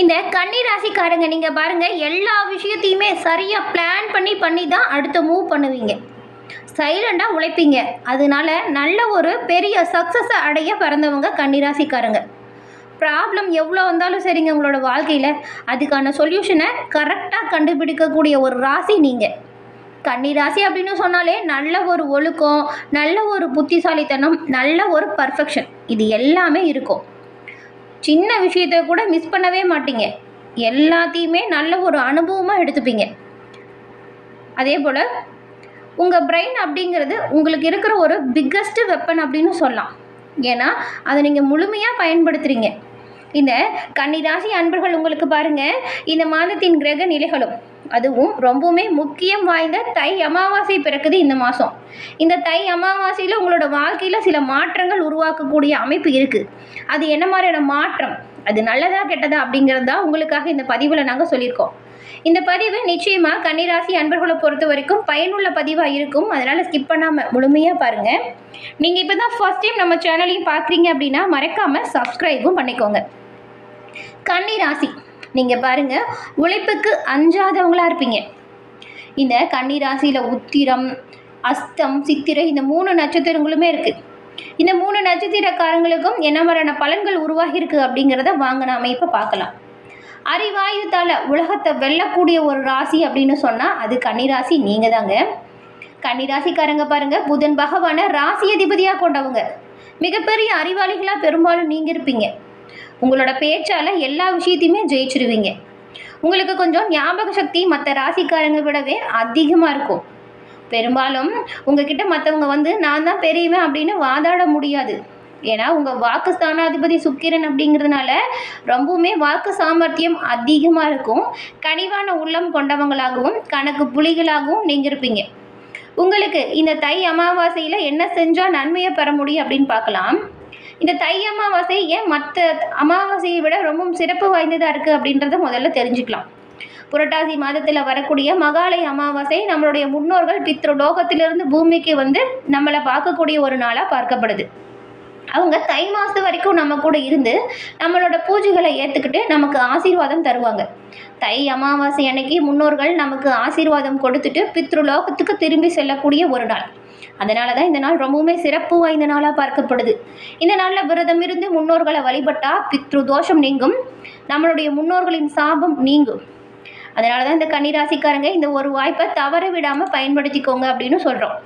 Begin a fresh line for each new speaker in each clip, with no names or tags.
இந்த கன்னி ராசிக்காரங்க நீங்கள் பாருங்கள் எல்லா விஷயத்தையுமே சரியாக பிளான் பண்ணி பண்ணி தான் அடுத்து மூவ் பண்ணுவீங்க. சைலண்டாக உழைப்பீங்க. அதனால நல்ல ஒரு பெரிய சக்ஸஸை அடைய பிறந்தவங்க கன்னிராசிக்காரங்க. ப்ராப்ளம் எவ்வளோ வந்தாலும் சரிங்க உங்களோட வாழ்க்கையில். அதுக்கான சொல்யூஷனை கரெக்டாக கண்டுபிடிக்கக்கூடிய ஒரு ராசி நீங்கள் கன்னி ராசி அப்படின்னு சொன்னாலே நல்ல ஒரு ஒழுக்கம் நல்ல ஒரு புத்திசாலித்தனம் நல்ல ஒரு பர்ஃபெக்ஷன் இது எல்லாமே இருக்கும். சின்ன விஷயத்தை கூட மிஸ் பண்ணவே மாட்டீங்க. எல்லாத்தையுமே நல்ல ஒரு அனுபவமாக எடுத்துப்பீங்க. அதே போல் உங்கள் பிரெயின் அப்படிங்கிறது உங்களுக்கு இருக்கிற ஒரு பிக்கஸ்ட்டு வெப்பன் அப்படின்னு சொல்லலாம். ஏன்னா அதை நீங்கள் முழுமையாக பயன்படுத்துகிறீங்க இந்த கன்னிராசி அன்பர்கள் உங்களுக்கு பாருங்கள் இந்த மாதத்தின் கிரக நிலைகளும் அதுவும் ரொம்பவுமே முக்கியம் வாய்ந்த தை அமாவாசை பிறக்குது இந்த மாதம் இந்த தை அமாவாசையில் உங்களோட வாழ்க்கையில் சில மாற்றங்கள் உருவாக்கக்கூடிய அமைப்பு இருக்குது அது என்ன மாதிரியான மாற்றம்? அது நல்லதா கெட்டதா அப்படிங்கிறது தான் உங்களுக்காக இந்த பதிவில் நாங்கள் சொல்லியிருக்கோம். இந்த பதிவு நிச்சயமாக கன்னிராசி அன்பர்களை பொறுத்த வரைக்கும் பயனுள்ள பதிவாக இருக்கும். அதனால் ஸ்கிப் பண்ணாமல் முழுமையாக பாருங்கள் நீங்கள் இப்போ தான் ஃபர்ஸ்ட் டைம் நம்ம சேனலையும் பார்க்குறீங்க அப்படின்னா மறக்காமல் சப்ஸ்கிரைபும் பண்ணிக்கோங்க. கன்னிராசி. நீங்கள் பாருங்கள் உழைப்புக்கு அஞ்சாதவங்களாக இருப்பீங்க. இந்த கன்னிராசியில் உத்திரம் அஸ்தம் சித்திரை இந்த மூணு நட்சத்திரங்களுமே இருக்குது இந்த மூணு நட்சத்திரக்காரங்களுக்கும் என்ன மாதிரியான பலன்கள் உருவாகியிருக்கு அப்படிங்கிறத வாங்க அமைப்பை இப்போ பார்க்கலாம். அறிவாயுத்தால் உலகத்தை வெல்லக்கூடிய ஒரு ராசி அப்படின்னு சொன்னால் அது கன்னிராசி நீங்கள் தாங்க. கன்னிராசிக்காரங்க பாருங்கள் புதன் பகவானை ராசி அதிபதியாக கொண்டவங்க. மிகப்பெரிய அறிவாளிகளாக பெரும்பாலும் நீங்கள் இருப்பீங்க. உங்களோட பேச்சால் எல்லா விஷயத்தையுமே ஜெயிச்சிருவீங்க. உங்களுக்கு கொஞ்சம் ஞாபக சக்தி மற்ற ராசிக்காரங்க விடவே அதிகமாக இருக்கும். பெரும்பாலும் உங்ககிட்ட மற்றவங்க வந்து நான் தான் பெரியவன் அப்படின்னு வாதாட முடியாது. ஏன்னா உங்கள் வாக்கு ஸ்தானாதிபதி சுக்கிரன் அப்படிங்கிறதுனால ரொம்பவுமே வாக்கு சாமர்த்தியம் அதிகமாக இருக்கும். கனிவான உள்ளம் கொண்டவங்களாகவும் கணக்கு புலிகளாகவும் நீங்கள் இருப்பீங்க உங்களுக்கு இந்த தை அமாவாசையில் என்ன செஞ்சால் நன்மையை பெற முடியும் அப்படின்னு பார்க்கலாம். இந்த தை அமாவாசை ஏன் மற்ற அமாவாசையை விட ரொம்பவும் சிறப்பு வாய்ந்ததாக இருக்குது அப்படின்றத முதல்ல தெரிஞ்சுக்கலாம். புரட்டாசி மாதத்தில் வரக்கூடிய மகாலய அமாவாசை நம்மளுடைய முன்னோர்கள் பித்ரு லோகத்திலிருந்து பூமிக்கு வந்து நம்மளை பார்க்கக்கூடிய ஒரு நாளாக பார்க்கப்படுது. அவங்க தை மாதம் வரைக்கும் நம்ம கூட இருந்து நம்மளோட பூஜைகளை ஏற்றுக்கிட்டு நமக்கு ஆசீர்வாதம் தருவாங்க. தை அமாவாசை அன்னைக்கு முன்னோர்கள் நமக்கு ஆசீர்வாதம் கொடுத்துட்டு பித்ரு லோகத்துக்கு திரும்பி செல்லக்கூடிய ஒரு நாள். அதனால தான் இந்த நாள் ரொம்பவுமே சிறப்பு வாய்ந்த நாளாக பார்க்கப்படுது. இந்த நாளில் விரதம் இருந்து முன்னோர்களை வழிபட்டால் பித்ரு தோஷம் நீங்கும். நம்மளுடைய முன்னோர்களின் சாபம் நீங்கும். அதனால தான் இந்த கன்னிராசிக்காரங்க இந்த ஒரு வாய்ப்பை தவற விடாமல் பயன்படுத்திக்கோங்க அப்படின்னு சொல்கிறோம்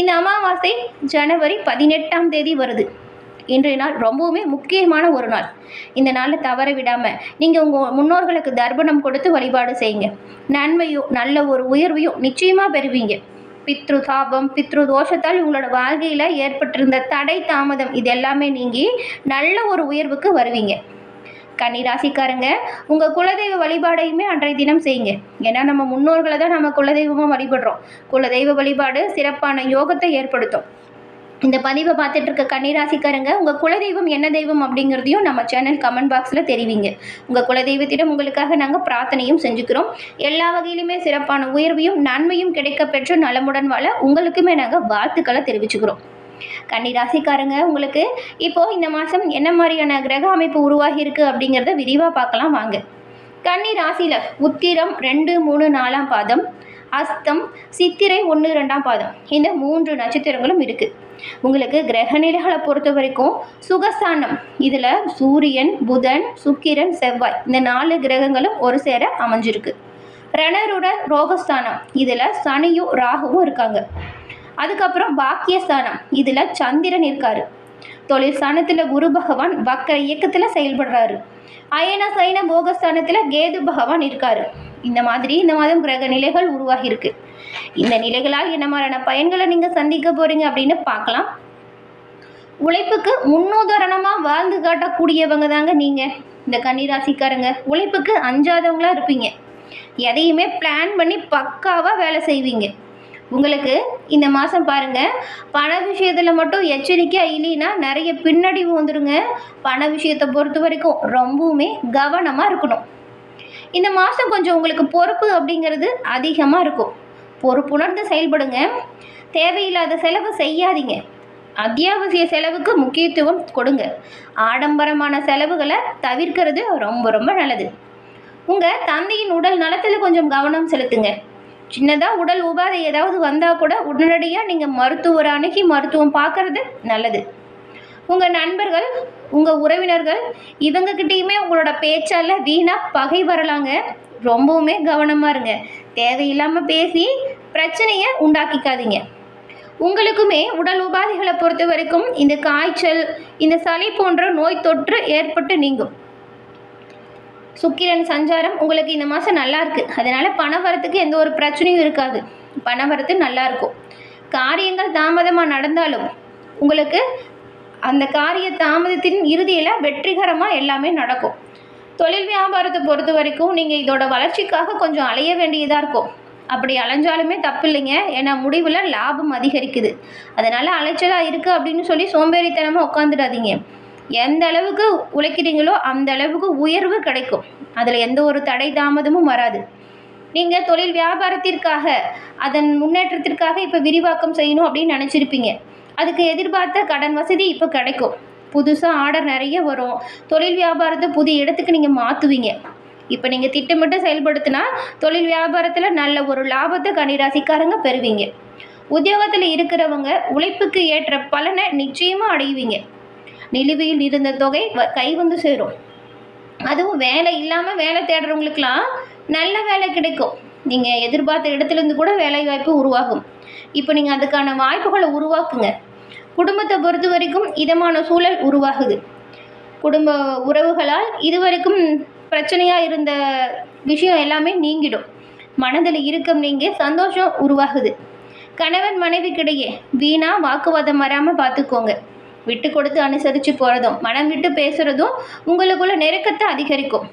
இந்த அமாவாசை ஜனவரி பதினெட்டாம் தேதி வருது. இன்றைய நாள் ரொம்பவுமே முக்கியமான ஒரு நாள். இந்த நாளில் தவற விடாமல் நீங்கள் உங்கள் முன்னோர்களுக்கு தர்ப்பணம் கொடுத்து வழிபாடு செய்யுங்க. நன்மையும் நல்ல ஒரு உயர்வையும் நிச்சயமாக பெறுவீங்க. பித்ரு தாபம் பித்ரு தோஷத்தால் உங்களோட வாழ்க்கையில் ஏற்பட்டிருந்த தடை தாமதம் இது எல்லாமே நீங்கி நல்ல ஒரு உயர்வுக்கு வருவீங்க. கன்னி ராசிக்காரங்க உங்கள் குலதெய்வ வழிபாடையுமே அன்றைய தினம் செய்யுங்க. ஏன்னா நம்ம முன்னோர்களை தான் நம்ம குலதெய்வமாக வழிபடுறோம். குலதெய்வ வழிபாடு சிறப்பான யோகத்தை ஏற்படுத்தும். இந்த பதிவை பார்த்துட்டு இருக்க கன்னிராசிக்காரங்க உங்கள் குலதெய்வம் என்ன தெய்வம் அப்படிங்கிறதையும் நம்ம சேனல் கமெண்ட் பாக்ஸில் தெரிவிங்க. உங்கள் குலதெய்வத்திடம் உங்களுக்காக நாங்கள் பிரார்த்தனையும் செஞ்சுக்கிறோம். எல்லா வகையிலுமே சிறப்பான உயர்வையும் நன்மையும் கிடைக்க பெற்று நலமுடன் வாழ உங்களுக்குமே நாங்கள் வாழ்த்துக்களை தெரிவிச்சுக்கிறோம். கன்னிராசிக்காரங்க உங்களுக்கு இப்போ இந்த மாதம் என்ன மாதிரியான கிரக அமைப்பு உருவாகி இருக்கு அப்படிங்கிறத விரிவாக பார்க்கலாம் வாங்க. கன்னி ராசியில் உத்திரம் ரெண்டு மூணு நாலாம் பாதம் அஸ்தம் சித்திரை ஒன்று ரெண்டாம் பாதம். இந்த மூன்று நட்சத்திரங்களும் இருக்குது உங்களுக்கு கிரக நிலைகளை பொறுத்த வரைக்கும் சுகஸ்தானம். இதில் சூரியன் புதன் சுக்கிரன் செவ்வாய். இந்த நாலு கிரகங்களும் ஒரு சேர அமைஞ்சிருக்கு. ரணரோட ரோகஸ்தானம். இதில் சனியும் ராகுவும் இருக்காங்க. அதுக்கப்புறம் பாக்கியஸ்தானம். இதில் சந்திரன் இருக்காரு. தொழில் ஸ்தானத்தில் குரு பகவான் வக்கர இயக்கத்தில் செயல்படுறாரு. அயன சைன போகஸ்தானத்தில் கேது பகவான் இருக்காரு. இந்த மாதிரி இந்த மாதம் கிரக நிலைகள் உருவாகி இருக்கு இந்த நிலைகளால் என்ன மாதிரியான பயன்களை நீங்கள் சந்திக்க போறீங்க அப்படின்னு பார்க்கலாம். உழைப்புக்கு முன்னுதாரணமாக வாழ்ந்து காட்டக்கூடியவங்க தாங்க நீங்கள் இந்த கன்னிராசிக்காரங்க. உழைப்புக்கு அஞ்சாதவங்களா இருப்பீங்க. எதையுமே பிளான் பண்ணி பக்காவாக வேலை செய்வீங்க. உங்களுக்கு இந்த மாதம் பாருங்கள் பண விஷயத்தில் மட்டும் எச்சரிக்கையாக இல்லைன்னா நிறைய பின்னடைவு வந்துடுங்க பண விஷயத்தை பொறுத்த வரைக்கும் ரொம்பவுமே கவனமாக இருக்கணும். இந்த மாதம் கொஞ்சம் உங்களுக்கு பொறுப்பு அப்படிங்கிறது அதிகமாக இருக்கும். பொறுப்புணர்ந்து செயல்படுங்க. தேவையில்லாத செலவு செய்யாதீங்க. அத்தியாவசிய செலவுக்கு முக்கியத்துவம் கொடுங்க. ஆடம்பரமான செலவுகளை தவிர்க்கிறது ரொம்ப ரொம்ப நல்லது. உங்கள் தந்தையின் உடல் நலத்தில் கொஞ்சம் கவனம் செலுத்துங்க. சின்னதாக உடல் உபாதை ஏதாவது வந்தால் கூட உடனடியாக நீங்கள் மருத்துவர் அணுகி மருத்துவம் பார்க்கறது நல்லது. உங்கள் நண்பர்கள் உங்கள் உறவினர்கள் இவங்கக்கிட்டேயுமே உங்களோட பேச்சால் வீணாக பகை வரலாங்க. ரொம்பவுமே கவனமாக இருங்க. தேவையில்லாமல் பேசி பிரச்சனையை உண்டாக்கிக்காதீங்க. உங்களுக்குமே உடல் உபாதைகளை பொறுத்த வரைக்கும் இந்த காய்ச்சல் இந்த சளி போன்ற நோய் தொற்று ஏற்பட்டு நீங்கும். சுக்கிரன் சஞ்சாரம் உங்களுக்கு இந்த மாதம் நல்லா இருக்கு. அதனால பண வரத்துக்கு எந்த ஒரு பிரச்சனையும் இருக்காது. பண வரத்து நல்லா இருக்கும். காரியங்கள் தாமதமாக நடந்தாலும் உங்களுக்கு அந்த காரிய தாமதத்தின் இறுதியில் வெற்றிகரமாக எல்லாமே நடக்கும். தொழில் வியாபாரத்தை பொறுத்த வரைக்கும் நீங்கள் இதோட வளர்ச்சிக்காக கொஞ்சம் அலைய வேண்டியதாக இருக்கும். அப்படி அலைஞ்சாலுமே தப்பு இல்லைங்க ஏன்னா முடிவில் லாபம் அதிகரிக்குது. அதனால் அலைச்சலாக இருக்குது அப்படின்னு சொல்லி சோம்பேறித்தனமாக உட்காந்துடாதீங்க எந்த அளவுக்கு உழைக்கிறீங்களோ அந்த அளவுக்கு உயர்வு கிடைக்கும். அதில் எந்த ஒரு தடை தாமதமும் வராது. நீங்கள் தொழில் வியாபாரத்திற்காக அதன் முன்னேற்றத்திற்காக இப்போ விரிவாக்கம் செய்யணும் அப்படின்னு நினச்சிருப்பீங்க. அதுக்கு எதிர்பார்த்த கடன் வசதி இப்போ கிடைக்கும். புதுசாக ஆர்டர் நிறைய வரும். தொழில் வியாபாரத்தை புது இடத்துக்கு நீங்கள் மாற்றுவீங்க இப்போ நீங்கள் திட்டமிட்டு செயல்படுத்தினா தொழில் வியாபாரத்தில் நல்ல ஒரு லாபத்தை கன்னிராசிக்காரங்க பெறுவீங்க. உத்தியோகத்தில் இருக்கிறவங்க உழைப்புக்கு ஏற்ற பலனை நிச்சயமாக அடைவீங்க. நிலுவையில் இருந்த தொகை வ- கை வந்து சேரும். அதுவும் வேலை இல்லாமல் வேலை தேடுறவங்களுக்கெல்லாம் நல்ல வேலை கிடைக்கும். நீங்கள் எதிர்பார்த்த இடத்துலேருந்து கூட வேலை வாய்ப்பு உருவாகும். இப்போ நீங்கள் அதுக்கான வாய்ப்புகளை உருவாக்குங்க. குடும்பத்தை பொறுத்த வரைக்கும் இதமான சூழல் உருவாகுது. குடும்ப உறவுகளால் இதுவரைக்கும் பிரச்சனையாக இருந்த விஷயம் எல்லாமே நீங்கிடும். மனதில் இருக்கம் நீங்க சந்தோஷம் உருவாகுது. கணவன் மனைவிக்கிடையே வீணா வாக்குவாதம் வராமல் பார்த்துக்கோங்க விட்டு கொடுத்து அனுசரித்து போகிறதும் மனம் விட்டு பேசுகிறதும் உங்களுக்குள்ள நெருக்கத்தை அதிகரிக்கும்.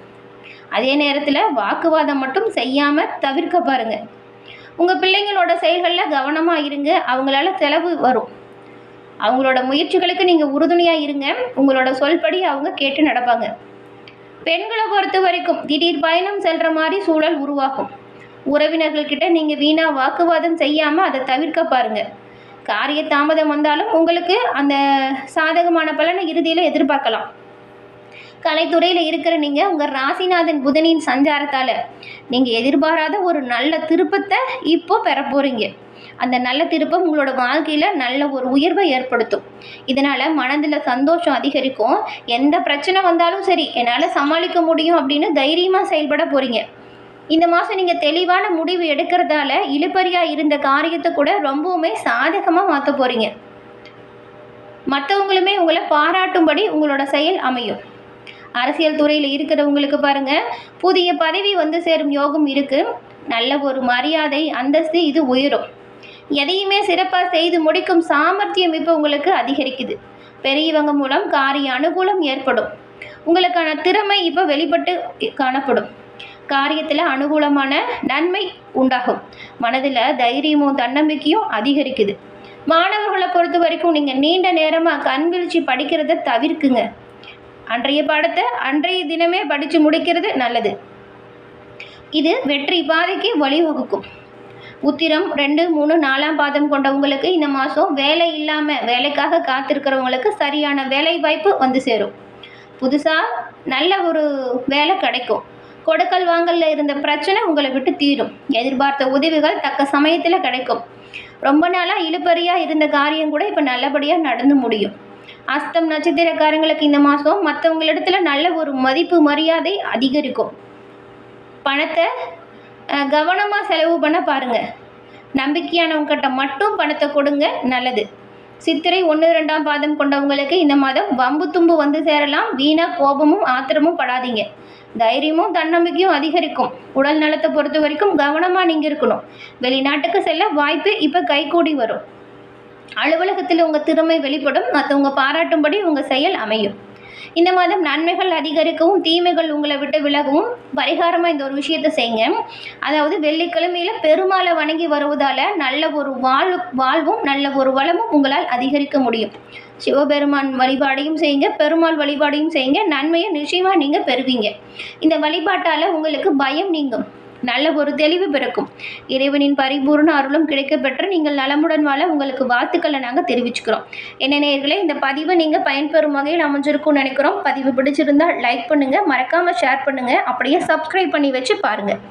அதே நேரத்தில் வாக்குவாதம் மட்டும் செய்யாமல் தவிர்க்க பாருங்கள் உங்கள் பிள்ளைங்களோட செயல்களில் கவனமாக இருங்க அவங்களால செலவு வரும். அவங்களோட முயற்சிகளுக்கு நீங்கள் உறுதுணையாக இருங்க. உங்களோட சொல்படி அவங்க கேட்டு நடப்பாங்க. பெண்களை பொறுத்த வரைக்கும் திடீர் பயணம் செல்கிற மாதிரி சூழல் உருவாகும். உறவினர்கள்கிட்ட நீங்கள் வீணாக வாக்குவாதம் செய்யாமல் அதை தவிர்க்க பாருங்கள் காரிய தாமதம் வந்தாலும் உங்களுக்கு அந்த சாதகமான பலனை இறுதியில் எதிர்பார்க்கலாம். கலைத்துறையில் இருக்கிற நீங்கள் உங்கள் ராசிநாதன் புதனின் சஞ்சாரத்தால் நீங்கள் எதிர்பாராத ஒரு நல்ல திருப்பத்தை இப்போ பெற போகிறீங்க அந்த நல்ல திருப்பம் உங்களோட வாழ்க்கையில் நல்ல ஒரு உயர்வை ஏற்படுத்தும். இதனால் மனதில் சந்தோஷம் அதிகரிக்கும். எந்த பிரச்சனை வந்தாலும் சரி என்னால் சமாளிக்க முடியும் அப்படின்னு தைரியமாக செயல்பட போகிறீங்க இந்த மாதம் நீங்கள் தெளிவான முடிவு எடுக்கிறதால இழுபறியாக இருந்த காரியத்தை கூட ரொம்பவுமே சாதகமாக மாற்ற போகிறீங்க மற்றவங்களுமே உங்களை பாராட்டும்படி உங்களோட செயல் அமையும். அரசியல் துறையில் இருக்கிறவங்களுக்கு பாருங்கள் புதிய பதவி வந்து சேரும் யோகம் இருக்கு. நல்ல ஒரு மரியாதை அந்தஸ்து இது உயரும். எதையுமே சிறப்பாக செய்து முடிக்கும் சாமர்த்தியம் இப்போ உங்களுக்கு அதிகரிக்குது. பெரியவங்க மூலம் காரிய அனுகூலம் ஏற்படும். உங்களுக்கான திறமை இப்போ வெளிப்பட்டு காணப்படும். காரியத்தில் அனுகூலமான நன்மை உண்டாகும். மனதில் தைரியமும் தன்னம்பிக்கையும் அதிகரிக்குது. மாணவர்களை பொறுத்த வரைக்கும் நீங்கள் நீண்ட நேரமாக கண் விழிச்சு படிக்கிறத தவிர்க்குங்க. அன்றைய பாடத்தை அன்றைய தினமே படித்து முடிக்கிறது நல்லது. இது வெற்றி பாதைக்கு வழிவகுக்கும். உத்திரம் ரெண்டு மூணு நாலாம் பாதம் கொண்டவங்களுக்கு இந்த மாதம் வேலை இல்லாமல் வேலைக்காக காத்திருக்கிறவங்களுக்கு சரியான வேலை வாய்ப்பு வந்து சேரும். புதுசாக நல்ல ஒரு வேலை கிடைக்கும். கொடுக்கல் வாங்கலில் இருந்த பிரச்சனை உங்களை விட்டு தீரும். எதிர்பார்த்த உதவிகள் தக்க சமயத்தில் கிடைக்கும். ரொம்ப நாளாக இழுபறியாக இருந்த காரியம் கூட இப்போ நல்லபடியாக நடந்து முடியும். அஸ்தம் நட்சத்திரக்காரங்களுக்கு இந்த மாதம் மற்றவங்களிடத்துல நல்ல ஒரு மதிப்பு மரியாதை அதிகரிக்கும். பணத்தை கவனமாக செலவு பண்ண பாருங்கள் நம்பிக்கையானவங்ககிட்ட மட்டும் பணத்தை கொடுங்க நல்லது. சித்திரை ஒன்று ரெண்டாம் பாதம் கொண்டவங்களுக்கு இந்த மாதம் வம்பு தும்பு வந்து சேரலாம். வீணாக கோபமும் ஆத்திரமும் படாதீங்க. தைரியமும் தன்னம்பிக்கையும் அதிகரிக்கும். உடல் நலத்தை பொறுத்த வரைக்கும் கவனமாக நீங்கள் இருக்கணும். வெளிநாட்டுக்கு செல்ல வாய்ப்பு இப்போ கைகூடி வரும். அலுவலகத்தில் உங்கள் திறமை வெளிப்படும். மற்றவங்க பாராட்டும்படி உங்கள் செயல் அமையும். இந்த மாதம் நன்மைகள் அதிகரிக்கவும் தீமைகள் உங்களை விட்டு விலகவும் பரிகாரமாக இந்த ஒரு விஷயத்தை செய்யுங்க. அதாவது வெள்ளிக்கிழமையில் பெருமாளை வணங்கி வருவதால் நல்ல ஒரு வாழ் வாழ்வும் நல்ல ஒரு வளமும் உங்களால் அதிகரிக்க முடியும். சிவபெருமான் வழிபாடையும் செய்யுங்க பெருமாள் வழிபாடையும் செய்யுங்க. நன்மையை நிச்சயமாக நீங்கள் பெறுவீங்க. இந்த வழிபாட்டால் உங்களுக்கு பயம் நீங்கும். நல்ல ஒரு தெளிவு பிறக்கும். இறைவனின் பரிபூர்ண அருளும் கிடைக்கப்பெற்று நீங்கள் நலமுடன் வாழ உங்களுக்கு வாழ்த்துக்களை நாங்கள் தெரிவிச்சுக்கிறோம். என்ன நேர்களே இந்த பதிவை நீங்கள் பயன்பெறும் வகையில் அமைஞ்சிருக்கும்னு நினைக்கிறோம். பதிவு பிடிச்சிருந்தால் லைக் பண்ணுங்கள் மறக்காமல் ஷேர் பண்ணுங்கள் அப்படியே சப்ஸ்கிரைப் பண்ணி வச்சு பாருங்கள்